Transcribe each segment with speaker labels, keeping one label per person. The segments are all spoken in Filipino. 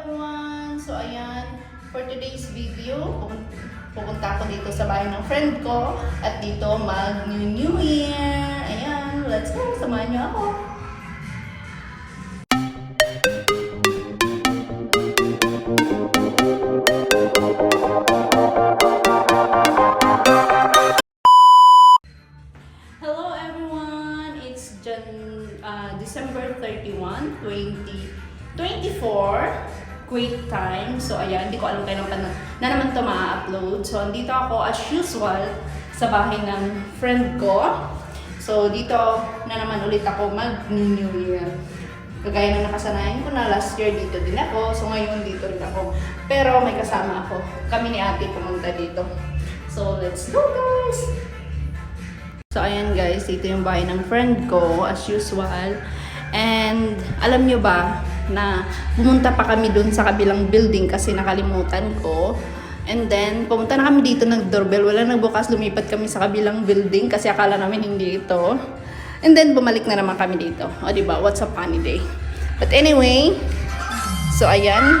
Speaker 1: everyone! So ayan, for today's video, pupun- pupunta ako dito sa bahay ng friend ko at dito mag New New Year! Ayan, let's go! Samahan niyo ako! Hello everyone! It's Jan, uh, December 31, 2024, Kuwait time. So ayan, hindi ko alam kailan pa na, na naman ito ma-upload. So andito ako as usual sa bahay ng friend ko. So dito na naman ulit ako mag New Year. Kagaya ng nakasanayan ko na last year dito din ako. So ngayon dito rin ako. Pero may kasama ako. Kami ni ate pumunta dito. So let's go guys! So ayan guys, ito yung bahay ng friend ko as usual. And alam nyo ba na pumunta pa kami dun sa kabilang building kasi nakalimutan ko. And then pumunta na kami dito ng doorbell. Wala nagbukas, lumipat kami sa kabilang building kasi akala namin hindi ito. And then bumalik na naman kami dito. O di ba? What's a funny day? But anyway, so ayan,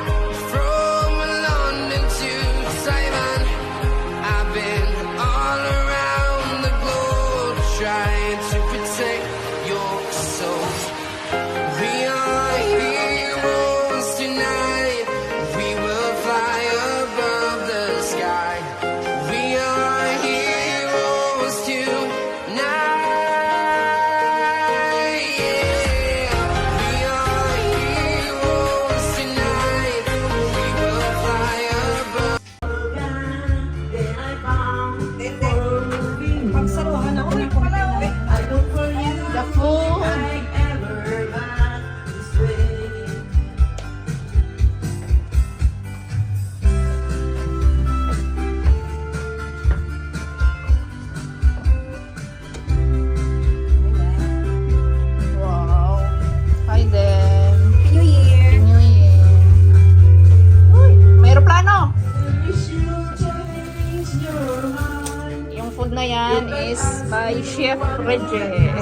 Speaker 1: food na yan is by Chef Reggie.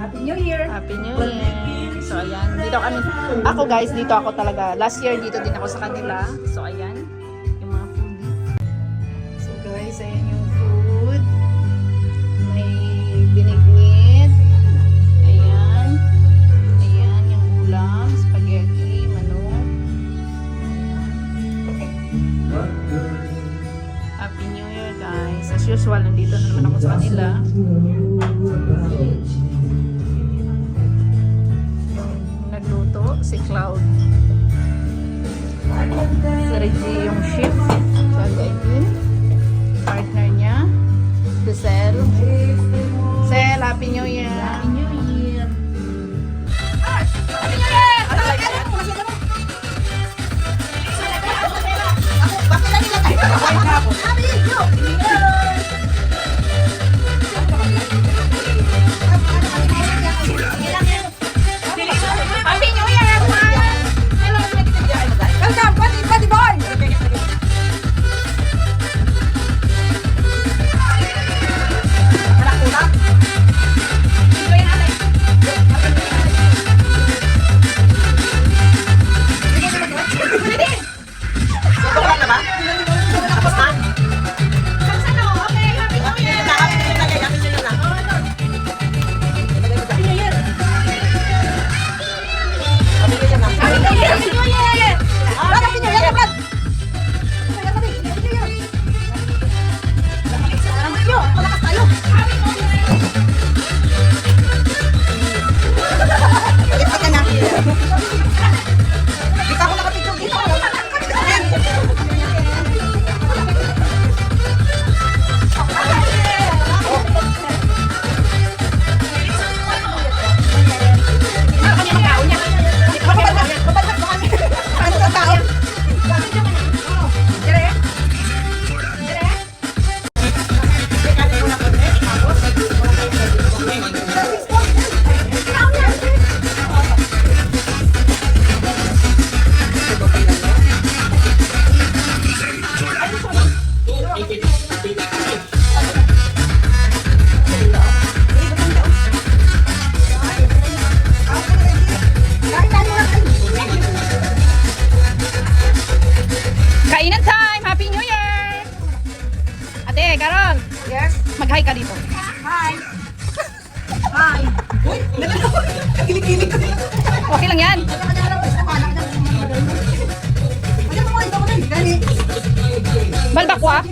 Speaker 2: Happy New Year!
Speaker 1: Happy New Year. So ayan, dito kami. Ako guys, dito ako talaga. Last year dito din ako sa kanila. So ayan, Si Reggie yung chef. Sabi Aileen. Partner niya. Si Sel. Sel, Happy New Year. Happy New Year.
Speaker 2: Happy
Speaker 3: วะ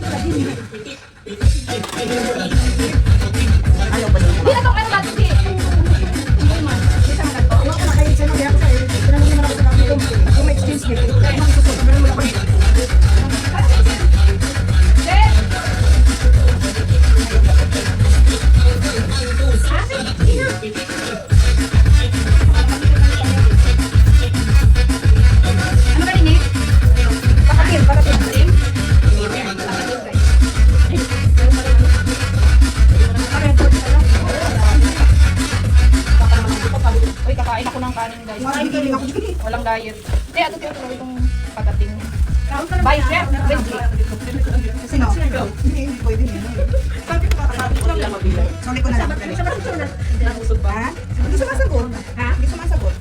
Speaker 2: No. Hindi, hindi pwede. Sabi ko kakakabi ko lang mabilang. Sorry ko na lang. Hindi sumasagot. Ha? Hindi sumasagot.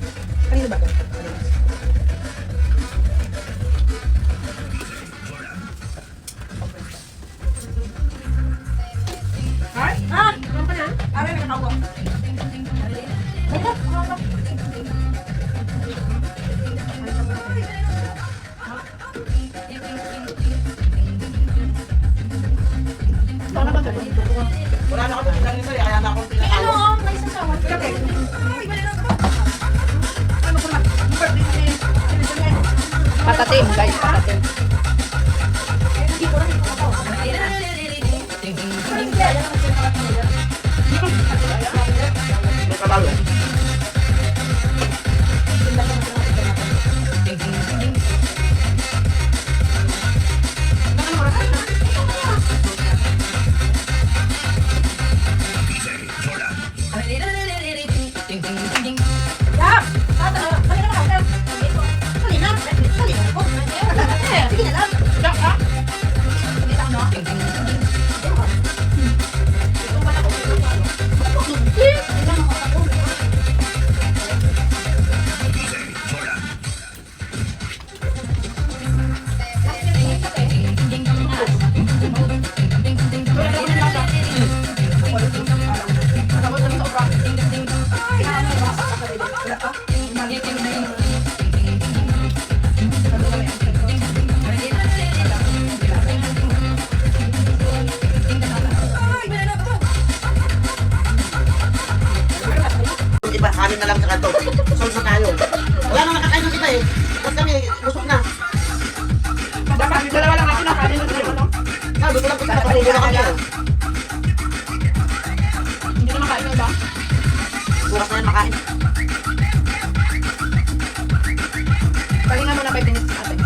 Speaker 4: Eh. Ba't kami, busog na.
Speaker 3: Dapat, dalawa lang natin ang kanin. no?
Speaker 4: Ah, gusto lang kita, napatuloy na kami.
Speaker 3: Hindi na makain yung iba.
Speaker 4: Bukas na yan makain.
Speaker 3: Palingan muna 5 minutes natin.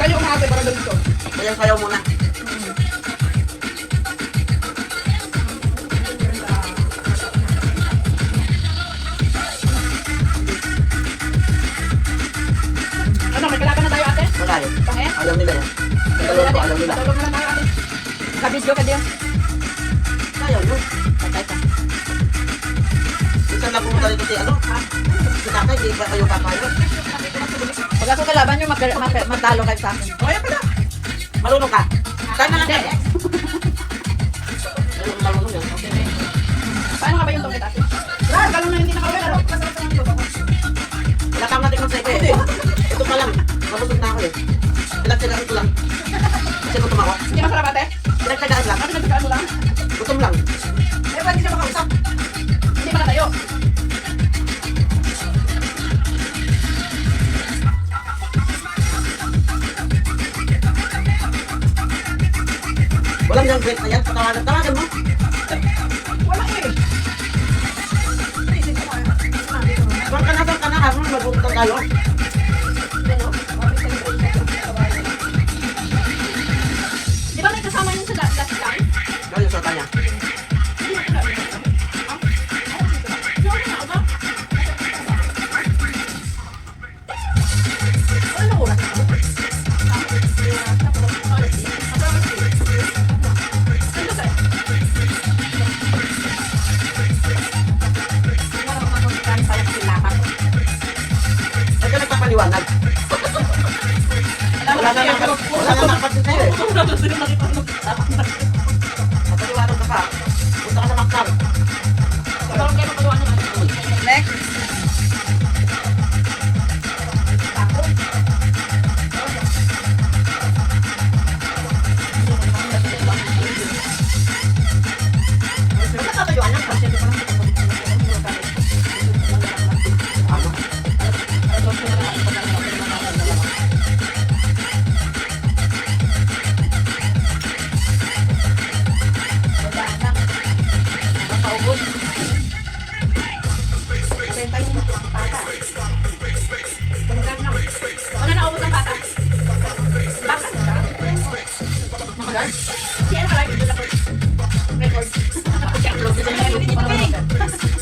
Speaker 3: Kayo umate para ganito.
Speaker 4: Kaya sayaw muna.
Speaker 3: Kabisyo ka din.
Speaker 4: Sayaw mo. Patay ka. Minsan lang pumunta dito si ano, ha? Si tatay, di ba kayo kakayo?
Speaker 3: Pag ako kalaban nyo, mag- mag- matalo kayo sa akin.
Speaker 4: O, ayan pala. Marunong ka. Kain na lang tayo. Marunong, yan. Okay.
Speaker 3: Paano ka ba yung tungkit ate? Brad, kalong na hindi nakawala.
Speaker 4: Wala kang natin sa iba eh. Ito pa lang. Mabusog na ako eh. Pinagtsagaan ko lang. Kasi gutom ako.
Speaker 3: Hindi masarap ate?
Speaker 4: Pinagtsagaan lang.
Speaker 3: Ano nagsakaan mo lang?
Speaker 4: Gutom lang.
Speaker 2: Eh, pwede siya makausap.
Speaker 3: Hindi pa na tayo.
Speaker 4: Walang yung break na yan. Patawagan. Tawagan mo.
Speaker 2: Wala eh.
Speaker 4: Saan ka na, saan ka na. Habang mabuntang tayo.
Speaker 3: Di
Speaker 4: 始まるのか。Kaya
Speaker 3: nakalagay
Speaker 4: ko na record. Record. Kaya upload ko na record.